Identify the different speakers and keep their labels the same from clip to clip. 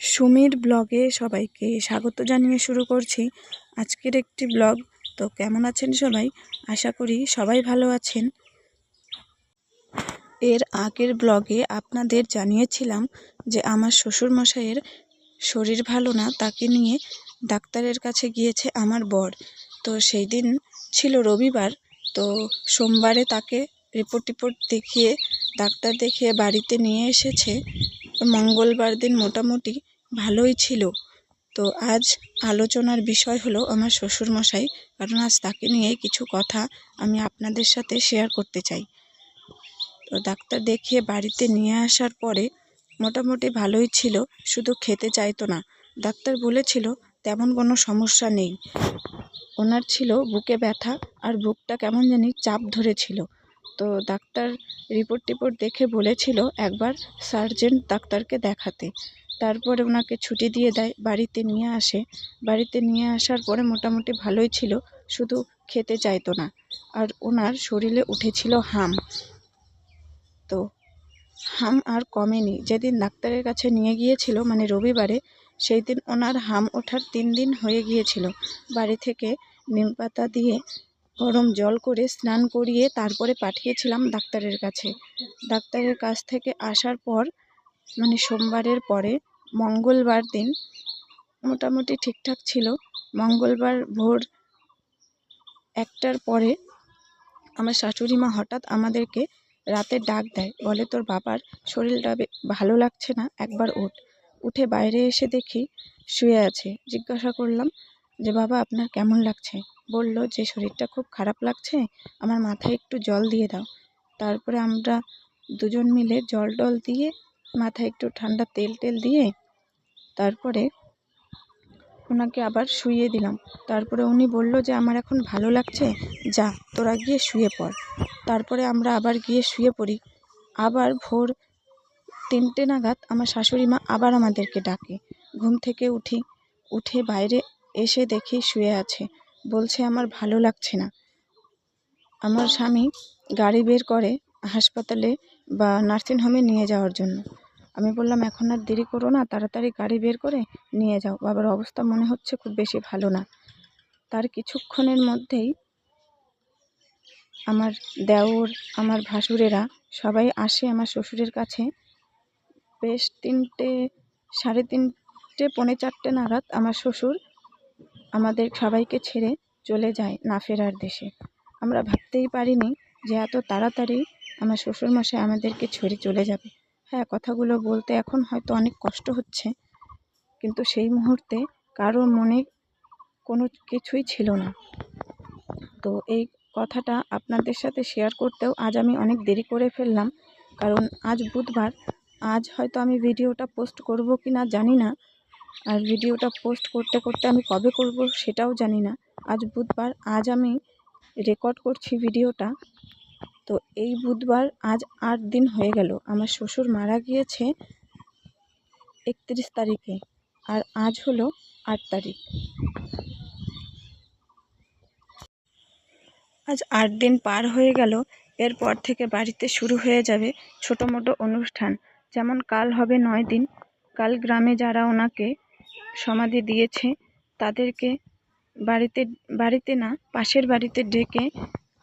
Speaker 1: সুমির ব্লগে সবাইকে স্বাগত জানিয়ে শুরু করছি আজকের একটি ব্লগ। তো কেমন আছেন সবাই? আশা করি সবাই ভালো আছেন। এর আগের ব্লগে আপনাদের জানিয়েছিলাম যে আমার শ্বশুরমশাইয়ের শরীর ভালো না, তাকে নিয়ে ডাক্তারের কাছে গিয়েছে আমার বর। তো সেই দিন ছিল রবিবার, তো সোমবারে তাকে রিপোর্ট টিপোর্ট দেখিয়ে, ডাক্তার দেখিয়ে বাড়িতে নিয়ে এসেছে। মঙ্গলবার দিন মোটামুটি ভালোই ছিল। তো আজ আলোচনার বিষয় হলো আমার শ্বশুরমশাই, কারণ আজ তাকে নিয়ে কিছু কথা আমি আপনাদের সাথে শেয়ার করতে চাই। তো ডাক্তার দেখিয়ে বাড়িতে নিয়ে আসার পরে মোটামুটি ভালোই ছিল, শুধু খেতে চাইতো না। ডাক্তার বলেছিল, তেমন কোনো সমস্যা নেই। ওনার ছিল বুকে ব্যথা, আর বুকটা কেমন জানি চাপ ধরেছিল। তো ডাক্তার রিপোর্ট টিপোর্ট দেখে বলেছিল একবার সার্জেন্ট ডাক্তারকে দেখাতে। তারপরে ওনাকে ছুটি দিয়ে দেয়, বাড়িতে নিয়ে আসে। বাড়িতে নিয়ে আসার পরে মোটামুটি ভালোই ছিল, শুধু খেতে চাইতো না। আর ওনার শরীরে উঠেছিল হাম। তো হাম আর কমেনি। যেদিন ডাক্তারের কাছে নিয়ে গিয়েছিল মানে রবিবারে সেই দিন ওনার হাম ওঠার তিন দিন হয়ে গিয়েছিল। বাড়ি থেকে নিম পাতা দিয়ে গরম জল করে স্নান করিয়ে তারপরে পাঠিয়েছিলাম ডাক্তারের কাছে। ডাক্তারের কাছ থেকে আসার পর মানে সোমবারের পরে, মঙ্গলবার দিন মোটামুটি ঠিকঠাক ছিল। মঙ্গলবার ভোর একটার পরে আমার শাশুড়ি মা হঠাৎ আমাদেরকে রাতে ডাক দেয়, বলে, তোর বাবার শরীরটা ভালো লাগছে না? একবার ওঠ উঠে বাইরে এসে দেখি শুয়ে আছে। জিজ্ঞাসা করলাম যে, বাবা, আপনার কেমন লাগছে? বলল, যে শরীরটা খুব খারাপ লাগছে, আমার মাথায় একটু জল দিয়ে দাও। তারপরে আমরা দুজন মিলে জল টল দিয়ে, মাথায় একটু ঠান্ডা তেল টেল দিয়ে, তারপরে ওনাকে আবার শুইয়ে দিলাম। তারপরে উনি বলল যে, আমার এখন ভালো লাগছে, যা, তোরা গিয়ে শুয়ে পড়। তারপরে আমরা আবার গিয়ে শুয়ে পড়ি। আবার ভোর তিনটে নাগাদ আমার শাশুড়ি মা আবার আমাদেরকে ডাকে। ঘুম থেকে উঠি, উঠে বাইরে এসে দেখি শুয়ে আছে। বলছে, আমার ভালো লাগছে না। আমার স্বামী গাড়ি বের করে হাসপাতালে বা নার্সিং হোমে নিয়ে যাওয়ার জন্য। আমি বললাম, এখন আর দেরি করো না, তাড়াতাড়ি গাড়ি বের করে নিয়ে যাও। বাবার অবস্থা মনে হচ্ছে খুব বেশি ভালো না। তার কিছুক্ষণের মধ্যেই আমার দেওর, আমার ভাসুরেরা সবাই আসে আমার শ্বশুরের কাছে। বেশ তিনটে, সাড়ে তিনটে, পৌনে চারটে নাগাদ আমার শ্বশুর আমাদের সবাইকে ছেড়ে চলে যায় না ফেরার দেশে। আমরা ভাবতেই পারিনি যে এত তাড়াতাড়ি আমার শ্বশুরমশাই আমাদেরকে ছেড়ে চলে যাবে। হ্যাঁ কথাগুলো বলতে এখন হয়তো অনেক কষ্ট হচ্ছে, কিন্তু সেই মুহূর্তে কারও মনে কোনো কিছুই ছিল না। তো এই কথাটা আপনাদের সাথে শেয়ার করতেও আজ আমি অনেক দেরি করে ফেললাম, কারণ আজ বুধবার, আজ হয়তো আমি ভিডিওটা পোস্ট করব কি না জানি না আর ভিডিওটা পোস্ট করতে করতে আমি কবে করব সেটাও জানি না। আজ বুধবার, আজ আমি রেকর্ড করছি ভিডিওটা। তো এই বুধবার আজ আট দিন হয়ে গেল। আমার শ্বশুর মারা গিয়েছে একত্রিশ তারিখে আর আজ হলো আট তারিখ। আজ আট দিন পার হয়ে গেল। এরপর থেকে বাড়িতে শুরু হয়ে যাবে ছোটো মোটো অনুষ্ঠান। যেমন কাল হবে নয় দিন। কাল গ্রামে যারা ওনাকে সমাধি দিয়েছে। তাদেরকে বাড়িতে বাড়িতে না, পাশের বাড়িতে ডেকে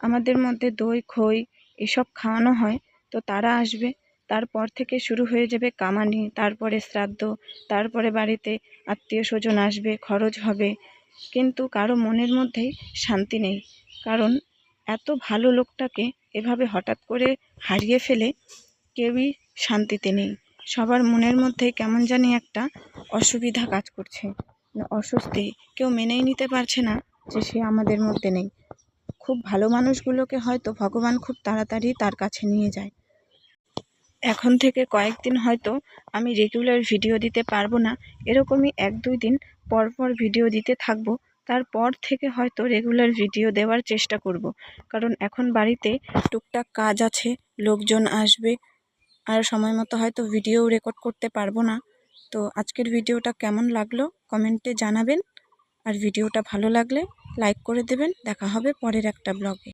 Speaker 1: আমাদের মধ্যে দই, খই এসব খাওয়ানো হয়। তো তারা আসবে। তারপর থেকে শুরু হয়ে যাবে কামানি, তারপরে শ্রাদ্ধ, তারপরে বাড়িতে আত্মীয় স্বজন আসবে, খরচ হবে। কিন্তু কারও মনের মধ্যেই শান্তি নেই। কারণ এত ভালো লোকটাকে এভাবে হঠাৎ করে হারিয়ে ফেলে কেউই শান্তিতে নেই। সবার মনের মধ্যে কেমন জানি একটা অসুবিধা কাজ করছে। অস্বস্তি কেউ মেনেই নিতে পারছে না যে সে আমাদের মধ্যে নেই। খুব ভালো মানুষগুলোকে হয়তো ভগবান খুব তাড়াতাড়ি তার কাছে নিয়ে যায়। এখন থেকে কয়েকদিন হয়তো আমি রেগুলার ভিডিও দিতে পারব না, এরকমই এক দুই দিন পর পর ভিডিও দিতে থাকব। তারপর থেকে হয়তো রেগুলার ভিডিও দেওয়ার চেষ্টা করব। কারণ এখন বাড়িতে টুকটাক কাজ আছে, লোকজন আসবে আর সময় মতো হয়তো ভিডিও রেকর্ড করতে পারব না। তো আজকের ভিডিওটা কেমন লাগল কমেন্টে জানাবেন। আর ভিডিওটা ভালো লাগলে লাইক করে দেবেন। দেখা হবে পরের একটা ব্লগে